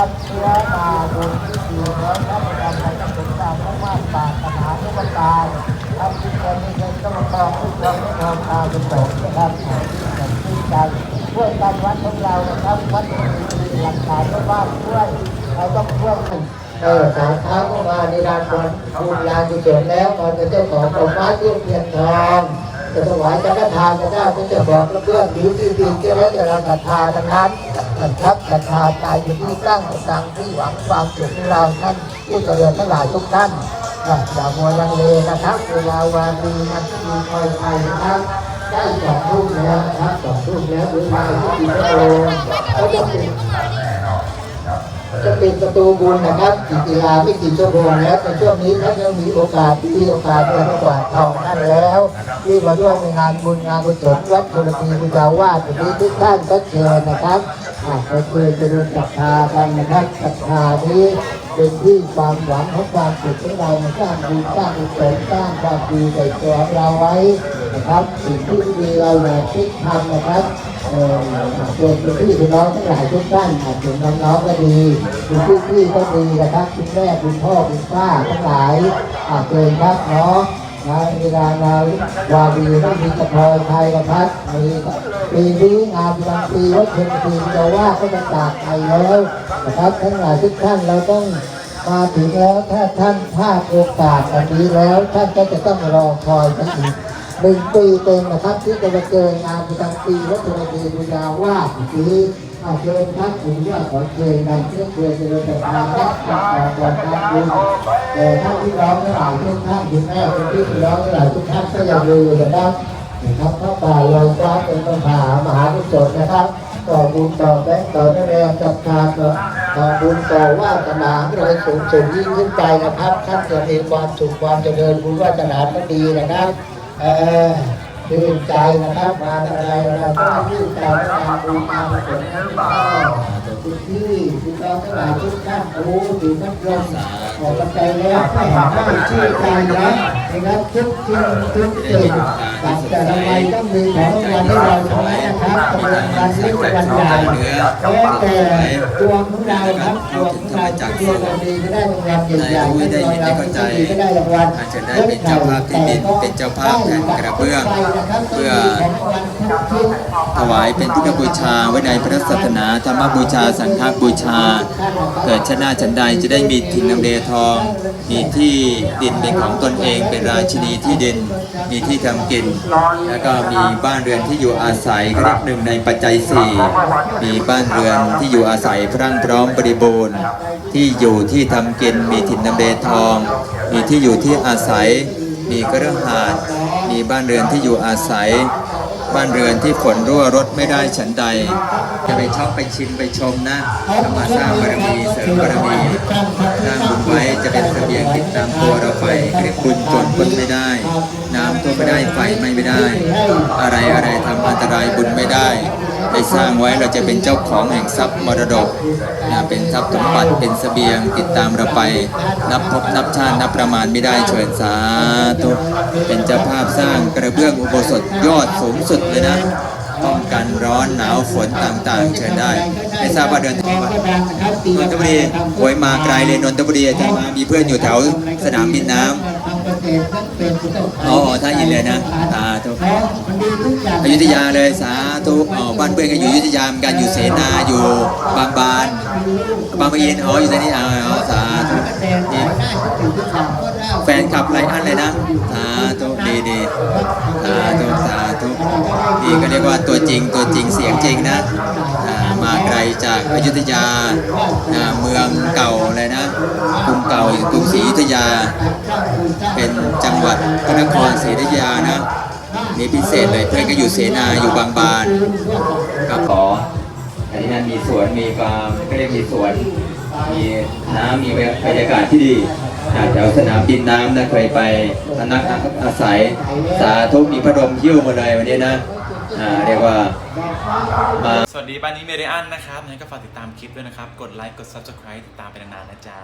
รับเชื้อมาบุญที่ดีแล้วถ้าประจำไปต้เป็นการต้องมาปรารถนาทุกตายทำที่คนที่เป็นต้องตองทุกคนไม่ทำตาเป็นโสมนะครับที่ชื่นใจช่วยกันวัดของเรานะครับวัดมีหลักฐานว่าบ้าช่วยเราต้องช่วยกันเออสามเท้าก็มาในด้านบนบุญลานกุศลแล้วตอนเป็นเจ้าของดอกไม้ที่เพียนทองจะถวายจักรทานจะได้เป็นเจ้าของกระเบื้องหรือที่ดินก็แล้วแต่เราศรัทธาทั้งนั้น นะครับศรัทธาใจอยู่ที่ตั้งตังที่หวังความสุขของเราท่านผู้เจริญทั้งหลายทุกท่านอะอย่ามัวลังเลนะครับเวลาวาดีมันมีคอยไปนะครับได้สองทุ่มแล้วนะครับสองทุ่มแล้วหรือมาที่กี่ชั่วโมงก็จะเป็นจะปิดประตูบุญนะครับอีกเวลาไม่กี่ชั่วโมงแล้วในช่วงนี้ท่านยังมีโอกาสที่โอกาสเดินกวาดทองท่านแล้วที่มาร่วมในงานบุญงานกุศลวัดชลปีพุทธาวาสวันนี้ทุกท่านก็เชิญนะครับ อ่าไปเชิญไปดูศรัทธากันนะครับศรัทธานี้เป็นที่ความหวังของความสุขของเราสร้างบุญสร้างกุศลสร้างความดีใส่ตัวเราไว้นะครับสิ่งที่ดีเราอยากคิดทำนะครับเอ่อเป็นพี่เป็นน้องทั้งหลายทุกท่านอาจเป็นน้องๆก็ดีเป็นพี่พี่ๆก็ดีนะครับคุณแม่คุณพ่อคุณป้าทั้งหลายอาจเป็นครับเนาะ นะเวลานาวาบีไม่มีกระพอยไทยนะครับมีปีนี้งานบางปีวัดเพ็ญปีจะว่าก็จะจากไปแล้วนะครับทั้งหลายทุกท่านเราต้องมาถึงแล้วถ้าท่านพลาดโอกาสอันนี้แล้วท่านก็จะต้องรอคอยกันอีกหนึ่งปีเต็มนะครับที่จะมาเจองานประจำปีวัฒนธรรมบุญญาว่าปีอาเชิญครับผมว่าขอเชิญนำเพื่อเชิญเจริญแต่ทางและกาก่อนการบุญ แต่ท่านที่ร้องทั้งหลายทุกท่านคุณแม่คุณพี่ร้องทั้งหลายทุกท่านก็อย่าลืมนะครับนะครับพระป่าลอยฟ้าเป็นปัญหามหากุศลนะครับต่อบุญต่อแบงต่อแรงจับทางต่อบุญต่อว่าสนาอะไรสูงสูงยิ่งขึ้นไปนะครับท่านจะมีความสุขความเจริญบุญว่าสนาก็ดีนะครับเออ ชื่นใจนะครับมาอะไรเราก็ชื่นใจในการบูชาพระสงฆ์นั้นก็ทุกที่ทุกเราทั้งหลายทุกท่านรู้ถึงนักลงออกกันไปแล้วไม่ห็นได้ชื่นใจนะนะครับทุกสิ่ทุกสิ่งต่างแต่ทำไมต้องมีของรางวัลให้เราทั้งนั้น นะครับกำลังกันเล็กวันใหญ่แล้แต่ดวงของเราครับดวงของเราที่ดวงเราดีก็ได้รางวัลใหญ่ๆถ้าดวงเราไม่ดีก็ได้รางวัลอาจจะได้เป็นเจ้าภาพที่ดินเป็นเจ้าภาพแผ่นกระเบื้องเพื่อ ถวายเป็นพุทธบูชาไว้ในพระศาสนาธรรมบูชาสังฆบูชา เกิดชนะฉันใดจะได้มีถิ่นนำเดทอง มีที่ดินเป็นของตนเองเป็นราชินีที่ดิน มีที่ทำกิน แล้วก็มีบ้านเรือนที่อยู่อาศัยก็เรียกหนึ่งในปัจจัยสี่มีบ้านเรือนที่อยู่อาศัยพรั่งพร้อมบริบูรณ์ ที่อยู่ที่ทำกิน มีถิ่นนำเดทอง มีที่อยู่ที่อาศัย มีกระหาด มีบ้านเรือนที่อยู่อาศัย บ้านเรือนที่ฝนรั่วรถไม่ได้ฉันใด จะไปชอปไปชิมไปชมนะก็มาสร้างบารมีเสริมบารมีสร้างบุญไว้จะเป็นเสบียงติดตามตัวเราไปเรียกบุญจนพ้นไม่ได้ น้ำท่วมไม่ได้ไฟไหม่ไม่ได้ อะไรอะไรทำอันตรายบุญไม่ได้ไปสร้างไว้เราจะเป็นเจ้าของแห่งทรัพย์มรดกนะเป็นทรัพย์สมบัติเป็นเสบียงติดตามเราไป นับพบนับชาตินับประมาณไม่ได้เชิญสาธุ จ้าภาพสร้างกระเบื้องอุโบสถยอดสูงสุดเลยนะป้องกันร้อนหนาวฝนต่างๆ เชิญได้ไม่ทราบว่าเดินทางมานนทบุรีโอยมาไกลเลยนนทบุรีจารย์มามีเพื่อนอยู่แถวสนามบินน้ำอ๋อท่าอินเลยนะสาธุอยุธยาเลยสาธุอ๋อบ้านเพื่อนก็อยู่อยุธยาเหมือนกันอยู่เสนาอยู่บางบานบางปะอินอ๋ออยู่ที่นี่อ๋อสาธุ นี่แฟนคลับหลายอันเลยนะ สาธุดีดีสาธุสาธุนี่ก็เรียกว่าตัวจริงตัวจริงเสียงจริงนะมาไกลจากอยุธยาเมืองเก่าเลยนะกรุงเก่ากรุงศรีอยุธยา เป็นจังหวัดพระนครศรีอยุธยานะนี่พิเศษเลยเพื่อนก็อยู่เสนาอยู่บางบานก็ขออันนี้นั่นมีสวนมีฟาร์มก็เรียกมีสวน มีน้ำมีบรรยากาศที่ดีแถวสนามบินน้ำนะเคยไปพนักอาศัยสาธุมีพัดลมยิ้วมาเลยวันนี้นะอ่าเรียกว่ามาสวัสดีบ้านนี้เมเดียนนะครับงั้นก็ฝากติดตามคลิปด้วยนะครับ กดไลค์กด Subscribe ติดตามไปนานๆนะจ๊ะ